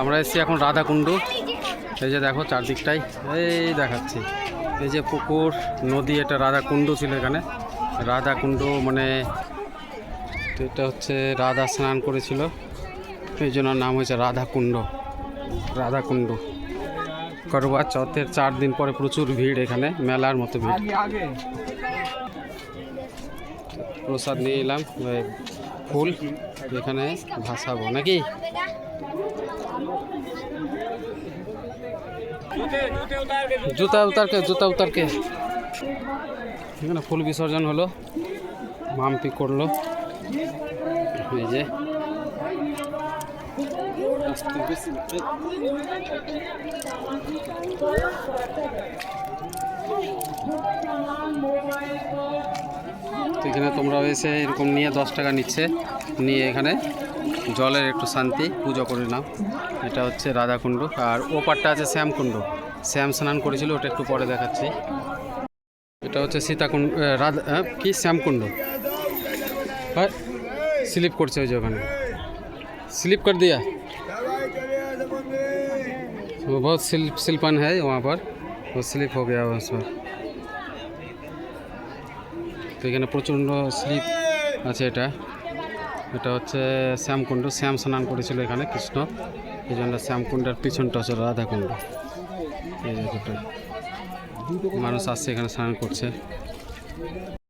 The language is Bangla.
আমরা এসেছি এখন রাধাকুণ্ডু। এই যে দেখো চারদিকটাই। এই দেখাচ্ছি। এই যে পুকুর, নদী, এটা রাধাকুণ্ডু ছিল এখানে। রাধাকুণ্ডু মানে এটা হচ্ছে রাধা স্নান করেছিল। এই জন্য নাম হয়েছে রাধাকুণ্ড। রাধাকুণ্ডু। করবা। চৌথের চার দিন পরে প্রচুর ভিড় এখানে, মেলার মতো ভিড়। প্রসাদ নিয়ে এলাম ফুল এখানে ভাসাবো, নাকি? জুতা উতারকে জুতা উতারকে। এখানে ফুল বিসর্জন হলো। মাম্পি করল। এই যে। এখানে তোমরা এসে এরকম নিয়ে দশ টাকা নিচ্ছে। নিয়ে এখানে জলের একটু শান্তি পুজো করে নাও এটা হচ্ছে রাধাকুণ্ড আর ও পারটা আছে শ্যামকুণ্ড শ্যাম স্নান করেছিল ওটা একটু পরে দেখাচ্ছি এটা হচ্ছে সীতাকুণ্ড এ, রাধা হ্যাঁ, কি শ্যামকুণ্ড হ্যাঁ স্লিপ করছে ওই যে ওখানে स्लिप कर दिया वो बहुत स्लिप स्लिपन है वहाँ पर वो स्लिप हो गया उस पर তো এখানে প্রচণ্ড স্লিপ আছে এটা এটা হচ্ছে শ্যামকুণ্ড। শ্যাম স্নান করেছিল এখানে কৃষ্ণ। এই জন্য শ্যামকুণ্ডের পিছনটা হচ্ছে রাধাকুণ্ড। এই জায়গাটা মানুষ আসছে এখানে স্নান করছে।